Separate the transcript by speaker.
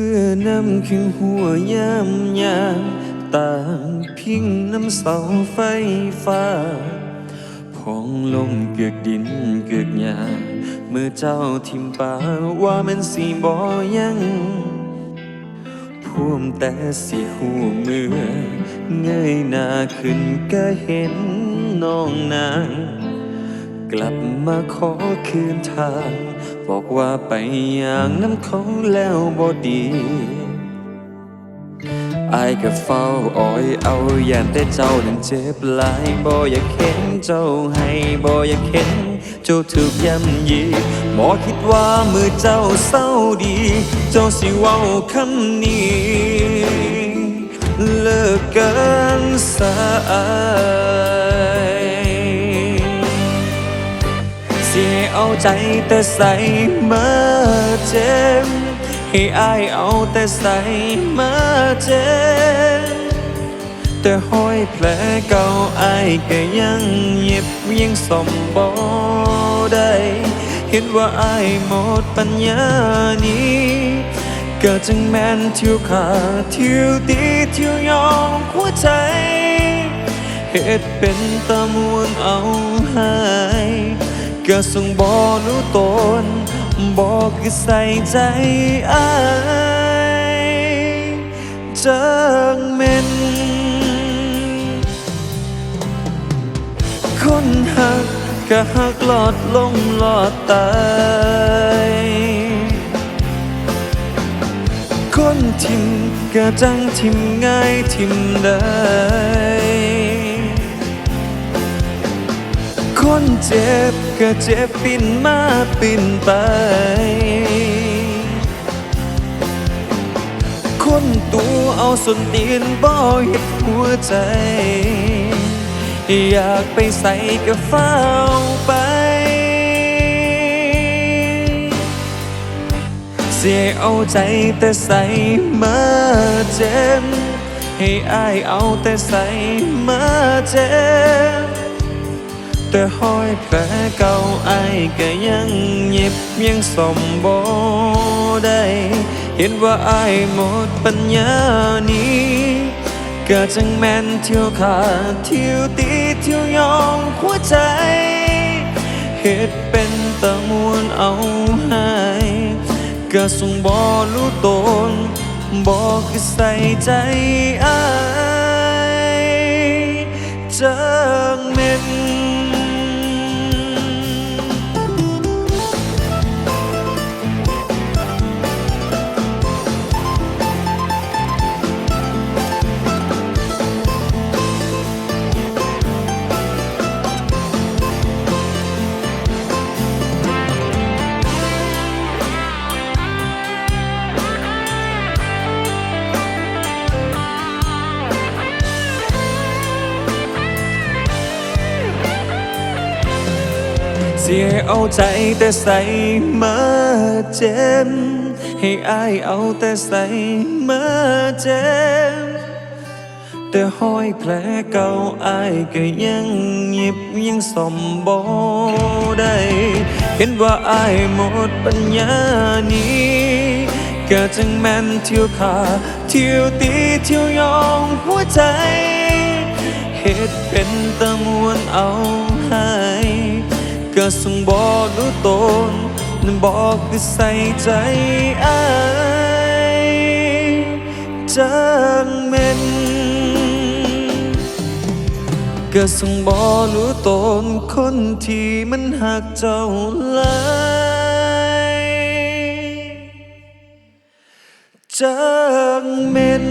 Speaker 1: ฟื้อน้ำขึ้นหัวยามยามต่างพิงน้ำเสาไฟฟ้าพองลงเกือกดินเกือกหญ้าเมื่อเจ้าทิมป่าว่ามันสีบ่ยังพ่วมแต่สิหูเมื่อเงยหน้าขึ้นก็เห็นน้องนาง กลับมาขอคืนทาง บอกว่าไปอย่างน้ำเขาแล้วบ่ดีอายก็เฝ้าอ้อยเอาอย่านแต่เจ้านั้นเจ็บหลายบ่อยากเห็นเจ้าให้บ่อยากเห็นเจ้าถูกย่ำยีบ่คิดว่ามือเจ้าเศร้าดี เจ้าสิเว้าคำนี้ เลิกกันสา เอาใจแต่ใส่มาเจ็บให้อายเอาแต่ใส่มาเจ็บแต่ห้อยแผลเก่าอายก็ยังเย็บยังสมบ่ได้เห็นว่าอายหมดปัญญานี้ก็จึงแม่นทิวขาทิวตีทิวยองหัวใจเหตุเป็นตะมวนเอาหาย ก็ส่งบ่รู้ตนบอกคือใส่ใจอายจังเม่นคนหักก็หักหลอดลงหลอดตายคนทิมก็จังทิมง่ายทิมได้ นเจ็บก็เจ็บปินมาปินไป คนตัวเอาส่วนตีนบ่เห็ดหัวใจ อยากไปใส่ก็เฝ้าไป เสียเอาใจแต่ใส่มาเจ็บให้อายเอาแต่ใส่มาเจ็บ แต่ห้อยแผลเก่าอายก็ยังเย็บยังสมบ่ได้เห็นว่าไอายหมดปัญญานี้ก็จังแม่นเที่ยวขาดเที่ยวตีเที่ยวยองหัวใจเหตุเป็นตะมวนเอาหายก็ส่งบ่รู้ตนบ่คือใส่ใจไอายจังแม่น สียเอาใจแต่ใส่มาเจ็บให้อายเอาแต่ใส่มาเจ็บแต่ห้อยแผลเก่าอายก็ยังหยิบยังสมบ่ได้เห็นว่าอายหมดปัญญานี้ก็จังแม่นเที่ยวขาเที่ยวตีเที่ยวยองหัวใจเหตุเป็นตะมวนเอาหา ส่งบ่รู้ตนมันบอกคือใส่ใจอจังแม่นก็ส่งบ่รู้ตนคนที่มันหักเจ้าหลายจังเม่น